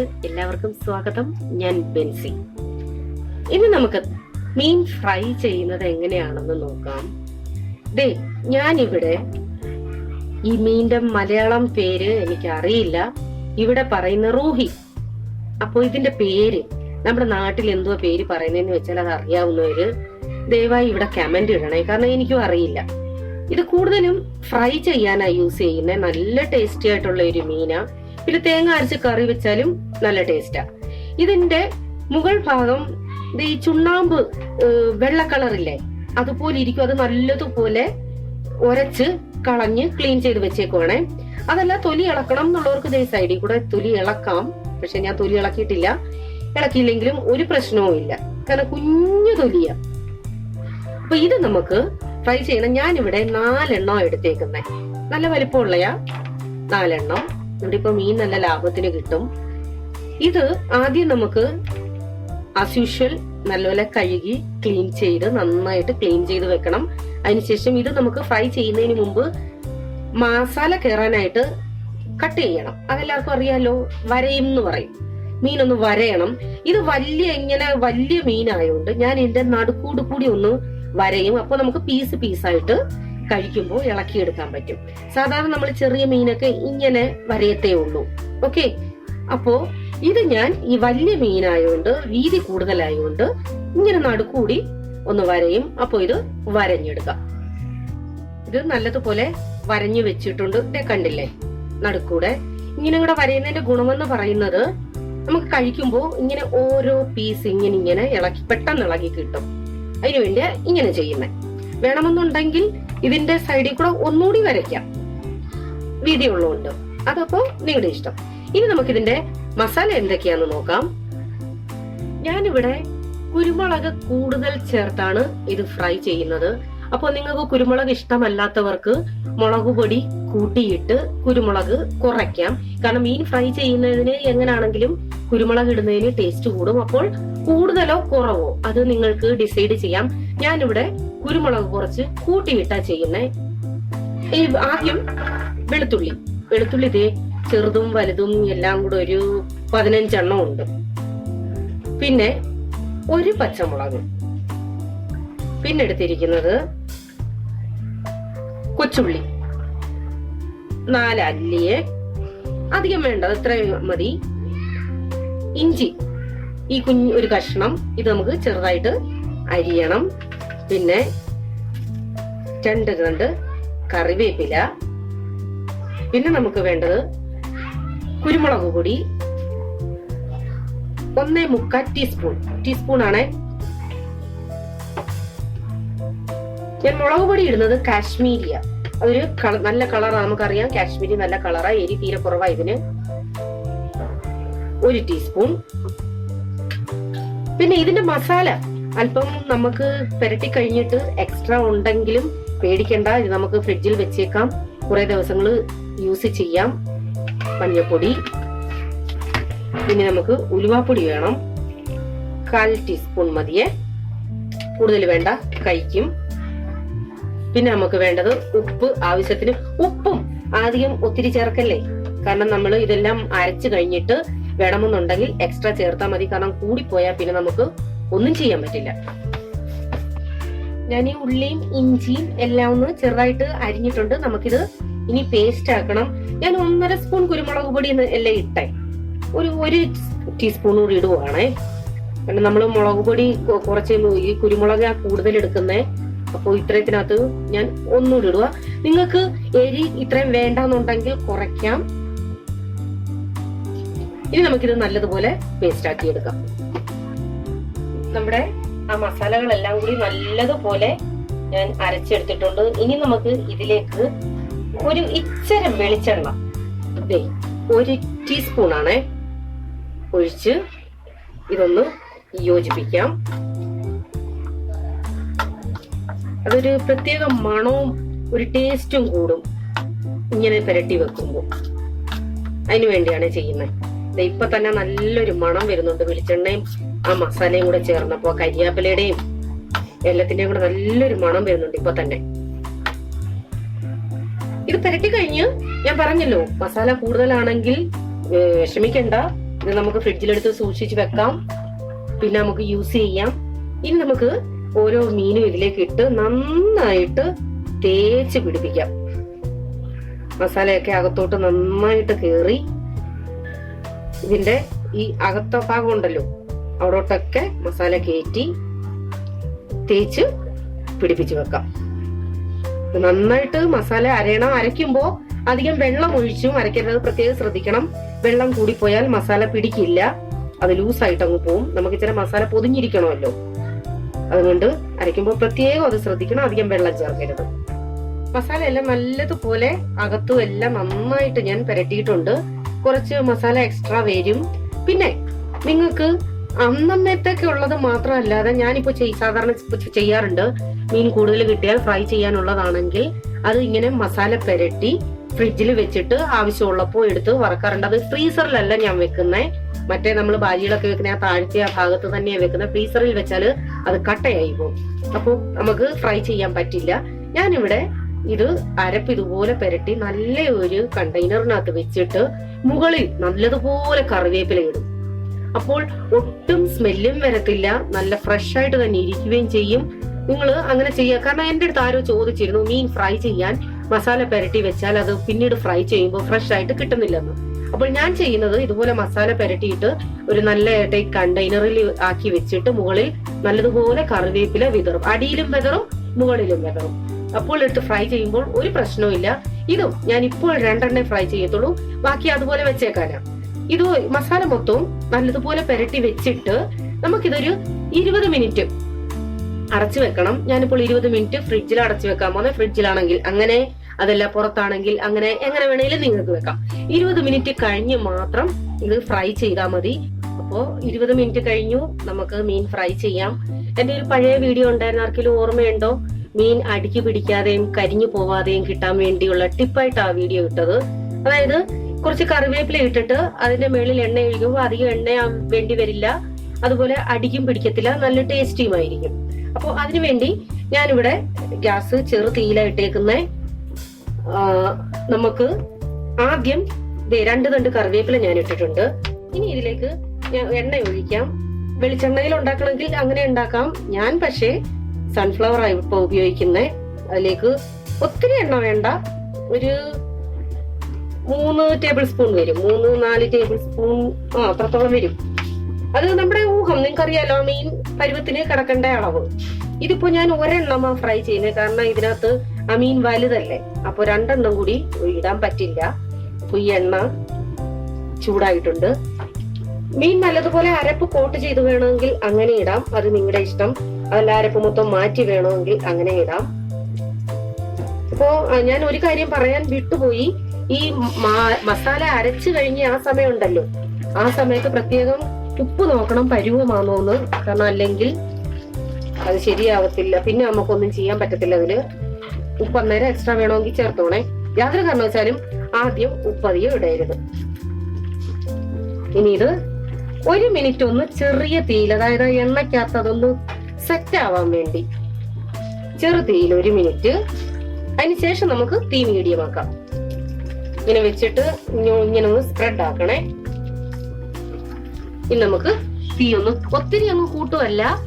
എല്ലാവർക്കും സ്വാഗതം. ഞാൻ ബെൻസി. ഇന്ന് നമുക്ക് മീൻ ഫ്രൈ ചെയ്യുന്നത് എങ്ങനെയാണെന്ന് നോക്കാം. ദേ ഞാനിവിടെ ഈ മീന്റെ മലയാളം പേര് എനിക്ക് അറിയില്ല ഇവിടെ പറയുന്ന റൂഹി. അപ്പൊ ഇതിന്റെ പേര് നമ്മുടെ നാട്ടിൽ എന്തോ പേര് പറയുന്നതെന്ന് വെച്ചാൽ അത് അറിയാവുന്നവര് ദയവായി ഇവിടെ കമന്റ് ഇടണേ. കാരണം എനിക്കും അറിയില്ല. ഇത് കൂടുതലും ഫ്രൈ ചെയ്യാനായി യൂസ് ചെയ്യുന്ന. നല്ല ടേസ്റ്റി ആയിട്ടുള്ള ഒരു മീനാ. പിന്നെ തേങ്ങ അരച്ച് കറി വെച്ചാലും നല്ല ടേസ്റ്റാ ഇതിന്റെ മുകൾ ഭാഗം ഇത് ഈ ചുണ്ണാമ്പ് വെള്ള കളറില്ലേ അതുപോലെ ഇരിക്കും. അത് നല്ലതുപോലെ ഉരച്ച് കളഞ്ഞ് ക്ലീൻ ചെയ്ത് വെച്ചേക്കുവാണേ. അതല്ല തൊലി ഇളക്കണം എന്നുള്ളവർക്ക് ദേ സൈഡിൽ കൂടെ തൊലി ഇളക്കാം. പക്ഷെ ഞാൻ തൊലി ഇളക്കിയിട്ടില്ല. ഇളക്കിയില്ലെങ്കിലും ഒരു പ്രശ്നവും ഇല്ല. കാരണം കുഞ്ഞു തൊലിയാ. അപ്പൊ ഇത് നമുക്ക് ഫ്രൈ ചെയ്യണം. ഞാനിവിടെ നാലെണ്ണം എടുത്തേക്കുന്നേ. നല്ല വലിപ്പമുള്ളയാ. നാലെണ്ണം. ഇവിടെ ഇപ്പൊ മീൻ നല്ല ലാഭത്തിന് കിട്ടും. ഇത് ആദ്യം നമുക്ക് ആസ് നല്ലപോലെ കഴുകി ക്ലീൻ ചെയ്ത് നന്നായിട്ട് ക്ലീൻ ചെയ്ത് വെക്കണം. അതിനുശേഷം ഇത് നമുക്ക് ഫ്രൈ ചെയ്യുന്നതിന് മുമ്പ് മസാല കയറാനായിട്ട് കട്ട് ചെയ്യണം. അതെല്ലാവർക്കും അറിയാലോ? വരയും എന്ന് പറയും. മീനൊന്ന് വരയണം. ഇത് വലിയ ഇങ്ങനെ വലിയ മീനായതുകൊണ്ട് ഞാൻ ഇതിന്റെ നടുക്കൂട് കൂടി ഒന്ന് വരയും. അപ്പൊ നമുക്ക് പീസ് പീസായിട്ട് കഴിക്കുമ്പോൾ ഇളക്കിയെടുക്കാൻ പറ്റും. സാധാരണ നമ്മൾ ചെറിയ മീനൊക്കെ ഇങ്ങനെ വരയത്തേ ഉള്ളൂ. ഓക്കെ അപ്പോ ഇത് ഞാൻ ഈ വലിയ മീനായതുകൊണ്ട് വീതി കൂടുതലായതുകൊണ്ട് ഇങ്ങനെ നടുക്കൂടി ഒന്ന് വരയും. അപ്പൊ ഇത് വരഞ്ഞെടുക്കാം. ഇത് നല്ലതുപോലെ വരഞ്ഞു വെച്ചിട്ടുണ്ട്. കണ്ടില്ലേ? നടുക്കൂടെ. ഇങ്ങനെ കൂടെ വരയുന്നതിന്റെ ഗുണമെന്ന് പറയുന്നത് നമുക്ക് കഴിക്കുമ്പോൾ ഇങ്ങനെ ഓരോ പീസ് ഇങ്ങനെ ഇങ്ങനെ ഇളക്കി പെട്ടെന്ന് ഇളകി കിട്ടും. അതിനുവേണ്ടി ഇങ്ങനെ ചെയ്യുന്നത് വേണമെന്നുണ്ടെങ്കിൽ ഇതിന്റെ സൈഡിൽ കൂടെ ഒന്നുകൂടി വരയ്ക്കാം. വീതിയുള്ളതുകൊണ്ട് അതപ്പോ നിങ്ങളുടെ ഇഷ്ടം. ഇനി നമുക്ക് ഇതിന്റെ മസാല എന്തൊക്കെയാന്ന് നോക്കാം. ഞാനിവിടെ കുരുമുളക് കൂടുതൽ ചേർത്താണ് ഇത് ഫ്രൈ ചെയ്യുന്നത്. അപ്പോൾ നിങ്ങൾക്ക് കുരുമുളക് ഇഷ്ടമല്ലാത്തവർക്ക് മുളക് പൊടി കൂട്ടിയിട്ട് കുരുമുളക് കുറയ്ക്കാം. കാരണം മീൻ ഫ്രൈ ചെയ്യുന്നതിന് എങ്ങനെയാണെങ്കിലും കുരുമുളക് ഇടുന്നതിന് ടേസ്റ്റ് കൂടും. അപ്പോൾ കൂടുതലോ കുറവോ അത് നിങ്ങൾക്ക് ഡിസൈഡ് ചെയ്യാം. ഞാനിവിടെ കുരുമുളക് കുറച്ച് കൂട്ടിയിട്ടാ ചെയ്യുന്നേ. ഈ ആദ്യം വെളുത്തുള്ളി. വെളുത്തുള്ളി ഇതേ ചെറുതും വലുതും എല്ലാം കൂടെ ഒരു പതിനഞ്ചെണ്ണം ഉണ്ട്. പിന്നെ ഒരു പച്ചമുളക്. പിന്നെ എടുത്തിരിക്കുന്നത് കൊച്ചുള്ളി. നാല് അല്ലിയെ അധികം വേണ്ട അത്രയും മതി. ഇഞ്ചി. ഈ കുഞ്ഞ് ഒരു കഷ്ണം ഇത് നമുക്ക് ചെറുതായിട്ട് അരിയണം. പിന്നെ രണ്ട് രണ്ട് കറിവേപ്പില. പിന്നെ നമുക്ക് വേണ്ടത് കുരുമുളക് പൊടി. ഒന്നേ മുക്കാൽ ടീസ്പൂൺ. ടീസ്പൂൺ ആണേ. ഞാൻ മുളക് പൊടി ഇടുന്നത് കാശ്മീരിയ. അതൊരു നല്ല കളറാണ് നമുക്കറിയാം കാശ്മീരി നല്ല കളറാ. എരി തീരെ കുറവാ ഇതിന്. ഒരു ടീസ്പൂൺ. പിന്നെ ഇതിന്റെ മസാല. അല്പം നമുക്ക് പുരട്ടി കഴിഞ്ഞിട്ട് എക്സ്ട്രാ ഉണ്ടെങ്കിലും പേടിക്കണ്ട. ഇത് നമുക്ക് ഫ്രിഡ്ജിൽ വെച്ചേക്കാം. കുറെ ദിവസങ്ങൾ യൂസ് ചെയ്യാം. മഞ്ഞപ്പൊടി. പിന്നെ നമുക്ക് ഉലുവാപ്പൊടി വേണം. കാൽ ടീസ്പൂൺ മതിയെ. കൂടുതൽ വേണ്ട കഴിക്കും. പിന്നെ നമുക്ക് വേണ്ടത് ഉപ്പ് ആവശ്യത്തിന്. ഉപ്പും ആദ്യം ഒത്തിരി ചേർക്കല്ലേ? കാരണം നമ്മൾ ഇതെല്ലാം അരച്ചു കഴിഞ്ഞിട്ട് വേണമെന്നുണ്ടെങ്കിൽ എക്സ്ട്രാ ചേർത്താൽ മതി. കാരണം കൂടിപ്പോയാൽ പിന്നെ നമുക്ക് ഒന്നും ചെയ്യാൻ പറ്റില്ല. ഞാൻ ഈ ഉള്ളിയും ഇഞ്ചിയും എല്ലാം ഒന്ന് ചെറുതായിട്ട് അരിഞ്ഞിട്ടുണ്ട്. നമുക്കിത് ഇനി പേസ്റ്റ് ആക്കണം. ഞാൻ ഒന്നര സ്പൂൺ കുരുമുളക് പൊടി എല്ലാം ഇട്ടേ. ഒരു ഒരു ടീസ്പൂൺ കൂടി ഇടുവാണേ. കാരണം നമ്മൾ മുളക് പൊടി കുറച്ച് ഈ കുരുമുളക് കൂടുതൽ എടുക്കുന്നേ. അപ്പോൾ ഇത്രയത്തിനകത്ത് ഞാൻ ഒന്നുകൂടി ഇടുക നിങ്ങൾക്ക് എരി ഇത്രയും വേണ്ടെന്നുണ്ടെങ്കിൽ കുറയ്ക്കാം. ഇനി നമുക്കിത് നല്ലതുപോലെ പേസ്റ്റ് ആക്കി എടുക്കാം. നമ്മുടെ ആ മസാലകളെല്ലാം കൂടി നല്ലതുപോലെ ഞാൻ അരച്ചെടുത്തിട്ടുണ്ട്. ഇനി നമുക്ക് ഇതിലേക്ക് ഒരു ഇച്ചര വെളിച്ചെണ്ണ. ഒരു ടീസ്പൂണാണ്. ഒഴിച്ച് ഇതൊന്ന് യോജിപ്പിക്കാം. അതൊരു പ്രത്യേക മണവും ഒരു ടേസ്റ്റും കൂടും. ഇങ്ങനെ പുരട്ടി വെക്കുമ്പോൾ. അതിനു വേണ്ടിയാണ് ചെയ്യുന്നത്. ഇപ്പൊ തന്നെ നല്ലൊരു മണം വരുന്നുണ്ട് വെളിച്ചെണ്ണയും ആ മസാലയും കൂടെ ചേർന്നപ്പോ കരിയാപ്പിലയുടെയും എല്ലാത്തിന്റെയും കൂടെ നല്ലൊരു മണം വരുന്നുണ്ട് ഇപ്പൊ തന്നെ. ഇത് പുരട്ടി കഴിഞ്ഞ് ഞാൻ പറഞ്ഞല്ലോ മസാല കൂടുതലാണെങ്കിൽ ക്ഷമിക്കണ്ട ഇത് നമുക്ക് ഫ്രിഡ്ജിലെടുത്ത് സൂക്ഷിച്ച് വെക്കാം. പിന്നെ നമുക്ക് യൂസ് ചെയ്യാം. ഇനി നമുക്ക് ഓരോ മീനും ഇതിലേക്ക് ഇട്ട് നന്നായിട്ട് തേച്ച് പിടിപ്പിക്കാം. മസാലയൊക്കെ അകത്തോട്ട് നന്നായിട്ട് കയറി ഇതിന്റെ ഈ അകത്ത ഭാഗം ഉണ്ടല്ലോ അവിടോട്ടൊക്കെ മസാല കയറ്റി തേച്ച് പിടിപ്പിച്ച് വെക്കാം. നന്നായിട്ട് മസാല അരയണം. അരയ്ക്കുമ്പോ അധികം വെള്ളം ഒഴിച്ചും അരയ്ക്കരുത്. പ്രത്യേകം ശ്രദ്ധിക്കണം. വെള്ളം കൂടിപ്പോയാൽ മസാല പിടിക്കില്ല. അത് ലൂസായിട്ട് അങ്ങ് പോവും. നമുക്ക് ഇച്ചിരി മസാല പൊതിഞ്ഞിരിക്കണമല്ലോ. അതുകൊണ്ട് അരയ്ക്കുമ്പോൾ പ്രത്യേകം അത് ശ്രദ്ധിക്കണം. അധികം വെള്ളം ചേർക്കരുത്. മസാല എല്ലാം നല്ലതുപോലെ അകത്തും എല്ലാം നന്നായിട്ട് ഞാൻ പുരട്ടിയിട്ടുണ്ട്. കുറച്ച് മസാല എക്സ്ട്രാ വരും. പിന്നെ നിങ്ങൾക്ക് അന്നന്നത്തേക്ക് ഉള്ളത് മാത്രമല്ലാതെ ഞാനിപ്പോ സാധാരണ ചെയ്യാറുണ്ട്. മീൻ കൂടുതൽ കിട്ടിയാൽ ഫ്രൈ ചെയ്യാനുള്ളതാണെങ്കിൽ അത് ഇങ്ങനെ മസാല പെരട്ടി ഫ്രിഡ്ജിൽ വെച്ചിട്ട് ആവശ്യമുള്ളപ്പോൾ എടുത്ത് വറക്കാറുണ്ട്. അത് ഫ്രീസറിലല്ല ഞാൻ വെക്കുന്നേ. മറ്റേ നമ്മൾ ബാജികളൊക്കെ വെക്കുന്ന ആ താഴ്ച ആ ഭാഗത്ത് തന്നെയാണ് വെക്കുന്നത് ഫ്രീസറിൽ വെച്ചാൽ അത് കട്ടയായി പോകും. അപ്പോൾ നമുക്ക് ഫ്രൈ ചെയ്യാൻ പറ്റില്ല. ഞാനിവിടെ ഇത് അരപ്പ് ഇതുപോലെ പെരട്ടി നല്ല ഒരു കണ്ടെയ്നറിനകത്ത് വെച്ചിട്ട് മുകളിൽ നല്ലതുപോലെ കറിവേപ്പില ഇടും. അപ്പോൾ ഒട്ടും സ്മെല്ലും വരത്തില്ല. നല്ല ഫ്രഷ് ആയിട്ട് തന്നെ ഇരിക്കുകയും ചെയ്യും. നിങ്ങൾ അങ്ങനെ ചെയ്യുക കാരണം എന്റെ അടുത്ത് ആരോ ചോദിച്ചിരുന്നു മീൻ ഫ്രൈ ചെയ്യാൻ മസാല പുരട്ടി വെച്ചാൽ അത് പിന്നീട് ഫ്രൈ ചെയ്യുമ്പോൾ ഫ്രഷ് ആയിട്ട് കിട്ടുന്നില്ലെന്ന്. അപ്പോൾ ഞാൻ ചെയ്യുന്നത് ഇതുപോലെ മസാല പുരട്ടിയിട്ട് ഒരു നല്ല ഏട്ടൈ കണ്ടെയ്നറിൽ ആക്കി വെച്ചിട്ട് മുകളിൽ നല്ലതുപോലെ കറിവേപ്പില വിതറും. അടിയിലും വിതറും മുകളിലും വിതറും. അപ്പോൾ എടുത്ത് ഫ്രൈ ചെയ്യുമ്പോൾ ഒരു പ്രശ്നവും ഇല്ല. ഇതും ഞാൻ ഇപ്പോൾ രണ്ടെണ്ണേ ഫ്രൈ ചെയ്യത്തുള്ളൂ. ബാക്കി അതുപോലെ വെച്ചേക്കാനാ. ഇത് മസാല മൊത്തവും നല്ലതുപോലെ പുരട്ടി വെച്ചിട്ട് നമുക്കിതൊരു ഇരുപത് മിനിറ്റ് അടച്ചു വെക്കണം. ഞാനിപ്പോൾ ഇരുപത് മിനിറ്റ് ഫ്രിഡ്ജിൽ അടച്ചു വെക്കാൻ പോകുന്നത് ഫ്രിഡ്ജിലാണെങ്കിൽ അങ്ങനെ അതല്ല പുറത്താണെങ്കിൽ അങ്ങനെ എങ്ങനെ വേണേലും നിങ്ങൾക്ക് വെക്കാം. ഇരുപത് മിനിറ്റ് കഴിഞ്ഞ് മാത്രം ഇത് ഫ്രൈ ചെയ്താൽ മതി. അപ്പോൾ ഇരുപത് മിനിറ്റ് കഴിഞ്ഞു നമുക്ക് മീൻ ഫ്രൈ ചെയ്യാം. എന്റെ ഒരു പഴയ വീഡിയോ ഉണ്ടായിരുന്ന. ആർക്കെങ്കിലും ഓർമ്മയുണ്ടോ? മീൻ അടുക്കി പിടിക്കാതെയും കരിഞ്ഞു പോവാതെയും കിട്ടാൻ വേണ്ടിയുള്ള ടിപ്പായിട്ട് ആ വീഡിയോ ഇട്ടത്. അതായത് കുറച്ച് കറിവേപ്പില ഇട്ടിട്ട് അതിന്റെ മേളിൽ എണ്ണ ഒഴിക്കുമ്പോൾ അധികം എണ്ണ വേണ്ടി വരില്ല. അതുപോലെ അടിക്കും പിടിക്കത്തില്ല. നല്ല ടേസ്റ്റിയുമായിരിക്കും അപ്പോൾ അതിനുവേണ്ടി ഞാനിവിടെ ഗ്യാസ് ചെറു തീയിലായിട്ടേക്കുന്ന നമുക്ക് ആദ്യം രണ്ട് തണ്ട് കറിവേപ്പില ഞാൻ ഇട്ടിട്ടുണ്ട്. ഇനി ഇതിലേക്ക് എണ്ണ ഒഴിക്കാം. വെളിച്ചെണ്ണയിൽ ഉണ്ടാക്കണമെങ്കിൽ അങ്ങനെ ഉണ്ടാക്കാം. ഞാൻ പക്ഷേ സൺഫ്ലവർ ആയി ഇപ്പൊ ഉപയോഗിക്കുന്നത് അതിലേക്ക് ഒത്തിരി എണ്ണ വേണ്ട. ഒരു മൂന്ന് ടേബിൾ സ്പൂൺ വരും. മൂന്ന് നാല് ടേബിൾ സ്പൂൺ ആ അത്രത്തോളം വരും. അത് നമ്മുടെ ഊഹം. നിങ്ങൾക്കറിയാലോ മീൻ പരുവത്തിന് കിടക്കേണ്ട അളവ്. ഇതിപ്പോ ഞാൻ ഒരെണ്ണമാ ഫ്രൈ ചെയ്യുന്നത് കാരണം ഇതിനകത്ത് ആ മീൻ വലുതല്ലേ. അപ്പൊ രണ്ടെണ്ണം കൂടി ഇടാൻ പറ്റില്ല. അപ്പൊ ഈ എണ്ണ ചൂടായിട്ടുണ്ട്. മീൻ നല്ലതുപോലെ അരപ്പ് കോട്ട് ചെയ്ത് വേണമെങ്കിൽ അങ്ങനെ ഇടാം. അത് നിങ്ങളുടെ ഇഷ്ടം. അതല്ല അരപ്പ് മൊത്തം മാറ്റി വേണമെങ്കിൽ അങ്ങനെ ഇടാം. അപ്പോ ഞാൻ ഒരു കാര്യം പറയാൻ വിട്ടുപോയി. ഈ മസാല അരച്ചു കഴിഞ്ഞ ആ സമയം ഉണ്ടല്ലോ ആ സമയത്ത് പ്രത്യേകം ഉപ്പ് നോക്കണം പരുവമാണോന്ന് കാരണം അല്ലെങ്കിൽ അത് ശരിയാവത്തില്ല. പിന്നെ നമുക്കൊന്നും ചെയ്യാൻ പറ്റത്തില്ല അതിൽ. ഉപ്പ് അന്നേരം എക്സ്ട്രാ വേണമെങ്കിൽ ചേർത്തോണേ. യാതൊരു കാരണവശാലും ആദ്യം ഉപ്പ് അധികം ഇടരുത്. ഇനി ഇത് ഒരു മിനിറ്റ് ഒന്ന് ചെറിയ തീയിൽ അതായത് എണ്ണയ്ക്കകത്ത് അതൊന്ന് സെറ്റ് ആവാൻ വേണ്ടി. ചെറു തീയിൽ ഒരു മിനിറ്റ് അതിനുശേഷം നമുക്ക് തീ മീഡിയം ആക്കാം. ഇങ്ങനെ വെച്ചിട്ട് ഇങ്ങ- ഇങ്ങനെ ഒന്ന് സ്പ്രെഡ് ആക്കണേ. ഇനി നമുക്ക് തീ ഒന്ന് ഒത്തിരി അങ്ങ് കൂട്ടുമല്ല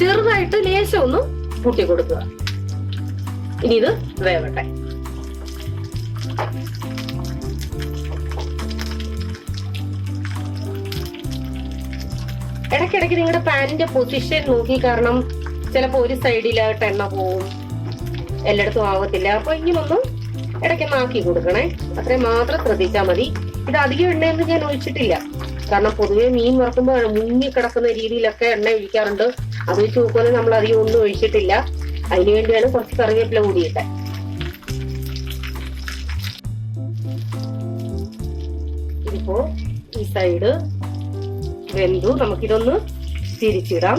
ചെറുതായിട്ട് ലേശം ഒന്ന് കൂട്ടി കൊടുക്കുക. ഇനി ഇത് വേവട്ടെ. ഇടയ്ക്കിടയ്ക്ക് നിങ്ങളുടെ പാനിന്റെ പൊസിഷൻ നോക്കി കാരണം ചിലപ്പോ ഒരു സൈഡിലായിട്ട് എണ്ണ പോവും. എല്ലായിടത്തും ആവത്തില്ല. അപ്പൊ ഇങ്ങനൊന്ന് ഇടയ്ക്കൊന്ന് ആക്കി കൊടുക്കണേ. അത്രയും മാത്രം ശ്രദ്ധിച്ചാൽ മതി. ഇത് അധികം എണ്ണയൊന്നും ഞാൻ ഒഴിച്ചിട്ടില്ല. കാരണം പൊതുവെ മീൻ വറക്കുമ്പോൾ മുങ്ങി കിടക്കുന്ന രീതിയിലൊക്കെ എണ്ണ ഒഴിക്കാറുണ്ട്. അത് വെച്ച് നോക്കുമ്പോൾ നമ്മൾ അധികം ഒന്നും ഒഴിച്ചിട്ടില്ല. അതിനു വേണ്ടിയാണ് കുറച്ച് കറിവേപ്പില കൂടിയിട്ട്. ഇതിപ്പോ ഈ സൈഡ് വെന്തു. നമുക്കിതൊന്ന് തിരിച്ചിടാം.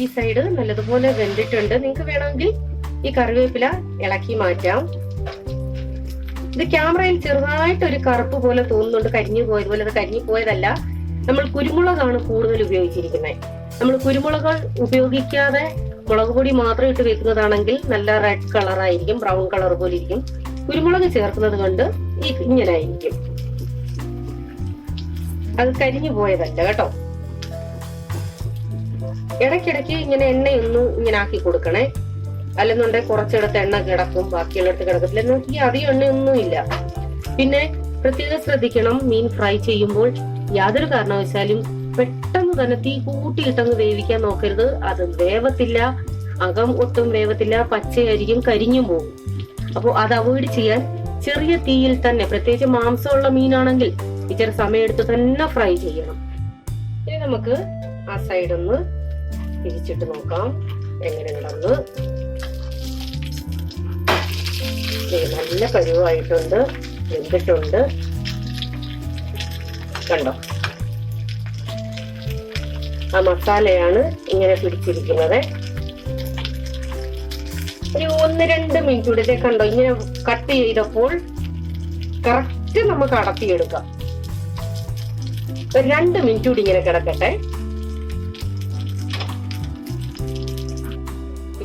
ഈ സൈഡ് നല്ലതുപോലെ വെന്തിട്ടുണ്ട്. നിങ്ങൾക്ക് വേണമെങ്കിൽ ഈ കറിവേപ്പില ഇളക്കി മാറ്റാം. ഇത് ക്യാമറയിൽ ചെറുതായിട്ട് ഒരു കറുപ്പ് പോലെ തോന്നുന്നുണ്ട്. കരിഞ്ഞു പോയതുപോലെ അത് കരിഞ്ഞു പോയതല്ല. നമ്മൾ കുരുമുളകാണ് കൂടുതൽ ഉപയോഗിച്ചിരിക്കുന്നത്. നമ്മൾ കുരുമുളക് ഉപയോഗിക്കാതെ മുളക് പൊടി മാത്രം ഇട്ട് വെക്കുന്നതാണെങ്കിൽ നല്ല റെഡ് കളറായിരിക്കും ബ്രൗൺ കളർ പോലെ ഇരിക്കും. കുരുമുളക് ചേർക്കുന്നത് കൊണ്ട് ഈ ഇങ്ങനെ ആയിരിക്കും അത് കരിഞ്ഞു പോയതല്ല കേട്ടോ. ഇടയ്ക്കിടയ്ക്ക് ഇങ്ങനെ എണ്ണയൊന്നും ഇങ്ങനെ ആക്കി കൊടുക്കണേ. അല്ലെന്നുണ്ടെങ്കിൽ കുറച്ചിടത്ത് എണ്ണ കിടക്കും ബാക്കിയുള്ളിടത്ത് കിടക്കത്തില്ല. നോക്കി അധികം എണ്ണയൊന്നും ഇല്ല. പിന്നെ പ്രത്യേകം ശ്രദ്ധിക്കണം മീൻ ഫ്രൈ ചെയ്യുമ്പോൾ യാതൊരു കാരണവശാലും പെട്ടെന്ന് തന്നെ തീ കൂട്ടിയിട്ടങ്ങ് വേവിക്കാൻ നോക്കരുത്. അത് വേവത്തില്ല. അകം ഒട്ടും വേവത്തില്ല. പച്ചയായിരിക്കും കരിഞ്ഞും പോകും. അപ്പോൾ അത് അവോയ്ഡ് ചെയ്യാൻ ചെറിയ തീയിൽ തന്നെ പ്രത്യേകിച്ച് മാംസമുള്ള മീനാണെങ്കിൽ ഇച്ചിരി സമയമെടുത്ത് തന്നെ ഫ്രൈ ചെയ്യണം. ഇനി നമുക്ക് ആ സൈഡ് തിരിച്ചിട്ട് നോക്കാം. എങ്ങനെയുണ്ടെന്ന്. നല്ല പരുവായിട്ടുണ്ട്. വെന്തിട്ടുണ്ട്. കണ്ടോ? ആ മസാലയാണ് ഇങ്ങനെ പിടിച്ചിരിക്കുന്നത്. ഒരു ഒന്ന് രണ്ട് മിനിറ്റ് കൂടി. കണ്ടോ? ഇങ്ങനെ കട്ട് ചെയ്തപ്പോൾ കറക്റ്റ് നമുക്ക് അടത്തിയെടുക്കാം രണ്ട് മിനിറ്റ് കൂടി ഇങ്ങനെ കിടക്കട്ടെ.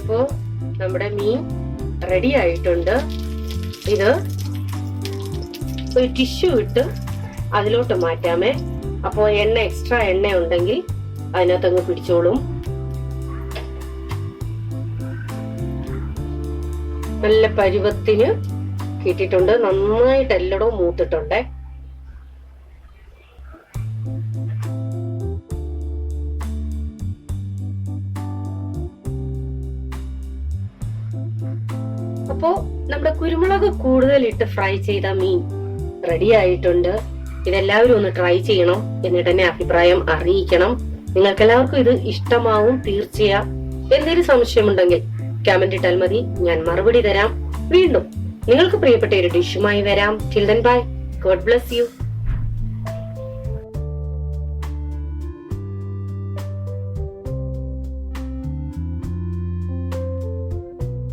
ഇപ്പോ നമ്മുടെ മീൻ റെഡി ആയിട്ടുണ്ട്. ഇത് ഒരു ടിഷ്യൂ ഇട്ട് അതിലോട്ട് മാറ്റാമേ. അപ്പോ എണ്ണ എക്സ്ട്രാ എണ്ണ ഉണ്ടെങ്കിൽ അതിനകത്തങ്ങ് പിടിച്ചോളും. നല്ല പരുവത്തിന് കിട്ടിയിട്ടുണ്ട്. നന്നായിട്ട് എല്ലായിടവും മൂത്തിട്ടുണ്ട്. കുരുമുളക് കൂടുതൽ ഇട്ട് ഫ്രൈ ചെയ്ത മീൻ റെഡി ആയിട്ടുണ്ട്. ഇതെല്ലാവരും ഒന്ന് ട്രൈ ചെയ്യണം എന്നിട്ട് എന്നെ അഭിപ്രായം അറിയിക്കണം. നിങ്ങൾക്ക് എല്ലാവർക്കും ഇത് ഇഷ്ടമാവും തീർച്ചയാ. എന്തെങ്കിലും സംശയമുണ്ടെങ്കിൽ കമന്റ് ഇട്ടാൽ മതി. ഞാൻ മറുപടി തരാം. വീണ്ടും നിങ്ങൾക്ക് പ്രിയപ്പെട്ട ഒരു ഡിഷുമായി വരാം. Till bye God bless you